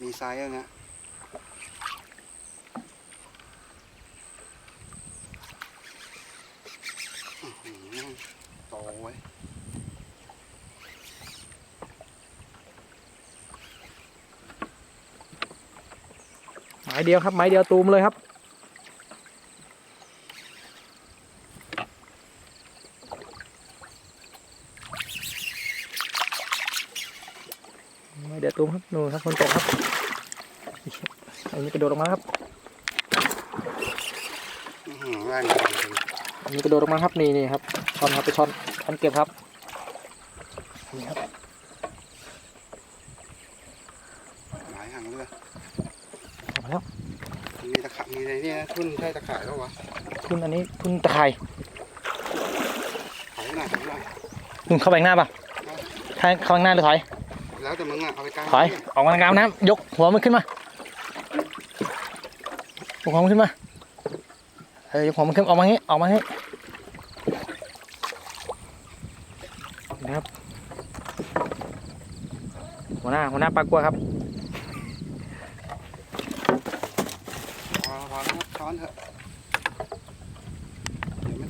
มีไซส์แล้วนะโตไว้ยไม้เดียวครับไม้เดียวตูมเลยครับ ไม้เดียวตูมครับนู่นครับคนตกครับอันนี้กระโดดลงมาครับอื้อหือแรงจริงอันนี้กระโดดลงมาครับนี่นี่ครับช้อนครับไปช้อนช้อนเก็บครับนี่ครับหมายหางเรือออกมาแล้วมีตะขาบมีอะไรเนี่ยทุ่นใช่ตะข่ายแล้ววะทุนอันนี้ทุนตะไคร่ถอยหน่อยถอยหน่อยมึงเข้าไปข้างหน้าป่ะถ้าเข้าข้างหน้าหรือถอย แล้วแต่มึงอะเอาไปกลางถอยออกมากลางน้ำยกหัวมันขึ้นมายกหัวมันขึ้นมาเออยกหัวมันขึ้นออกมางี้ออกมางี้นะครับหัวหน้าหัวหน้าปลากลัวครับพอพอแล้วช้อนเถอะ